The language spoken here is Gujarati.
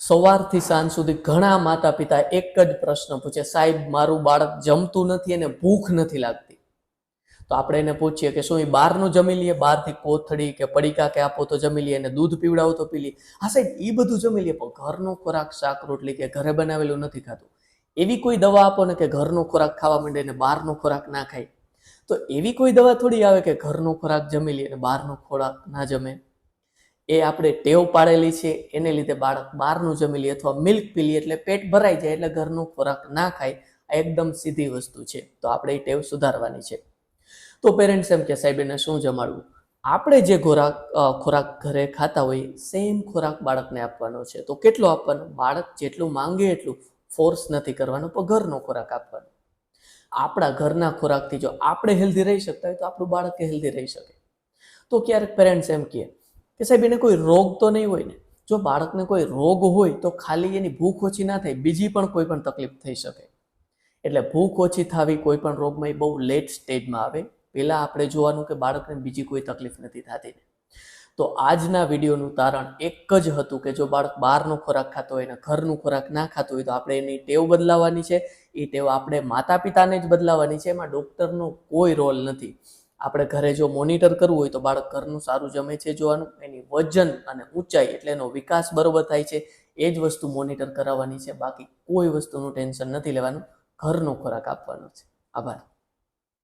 સવારથી સાંજ સુધી ઘણા માતા પિતા એક જ પ્રશ્ન પૂછે સાહેબ, મારું બાળક જમતું નથી અને ભૂખ નથી લાગતી. તો આપણે એને પૂછીએ કે, શું એ બહારનું જમી લઈએ બહારથી કોથળી કે પડીકા કે આપો તો જમી લઈએ અને દૂધ પીવડાવો તો પી લઈએ હા સાહેબ, એ બધું જમી લઈએ પણ ઘરનો ખોરાક શાક રોટલી કે ઘરે બનાવેલું નથી ખાતું. એવી કોઈ દવા આપો ને કે ઘરનો ખોરાક ખાવા માંડે ને બહારનો ખોરાક ના ખાય. તો એવી કોઈ દવા થોડી આવે કે ઘરનો ખોરાક જમી લઈએ અને બહારનો ખોરાક ના જમે? એ આપણે ટેવ પાડેલી છે. એને લીધે બાળક બહારનું જમી લે અથવા મિલ્ક પી લે એટલે પેટ ભરાઈ જાય એટલે ઘરનો ખોરાક ના ખાય, આ એકદમ સીધી વસ્તુ છે. તો આપણે એ ટેવ સુધારવાની છે. તો પેરેન્ટ્સ એમ કે, સાહેબ, એને શું જમાડવું? આપણે જે ખોરાક ખોરાક ઘરે ખાતા હોઈએ સેમ ખોરાક બાળકને આપવાનો છે. તો કેટલો આપવાનો? બાળક જેટલું માંગે એટલું ફોર્સ નથી કરવાનો, પણ ઘરનો ખોરાક આપવાનો. આપણા ઘરના ખોરાકથી જો આપણે હેલ્ધી રહી શકતા હોય તો આપણું બાળક હેલ્ધી રહી શકે. તો ક્યારેક પેરેન્ટ્સ એમ કહે કે સાહેબ, એને કોઈ રોગ તો નહીં હોય ને? જો બાળકને કોઈ રોગ હોય તો ખાલી એની ભૂખ ઓછી ના થાય, બીજી પણ કોઈ પણ તકલીફ થઈ શકે. એટલે ભૂખ ઓછી થવી કોઈ પણ રોગમાં એ બહુ લેટ સ્ટેજમાં આવે. પહેલાં આપણે જોવાનું કે બાળકને બીજી કોઈ તકલીફ નથી થતી. તો આજના વિડીયોનું તારણ એક જ હતું કે જો બાળક બહારનો ખોરાક ખાતો હોય ને ઘરનું ખોરાક ના ખાતો હોય તો આપણે એની ટેવ બદલાવાની છે. એ ટેવ આપણે માતા પિતાને જ બદલાવાની છે. એમાં ડૉક્ટરનો કોઈ રોલ નથી. આપણે ઘરે જો મોનિટર કરવું હોય તો બાળક ઘરનું સારું જમે છે જોવાનું, એની વજન અને ઊંચાઈ એટલે એનો વિકાસ બરોબર થાય છે, એ જ વસ્તુ મોનિટર કરાવવાની છે, બાકી કોઈ વસ્તુનું ટેન્શન નથી લેવાનું, ઘરનો ખોરાક આપવાનો છે. આભાર.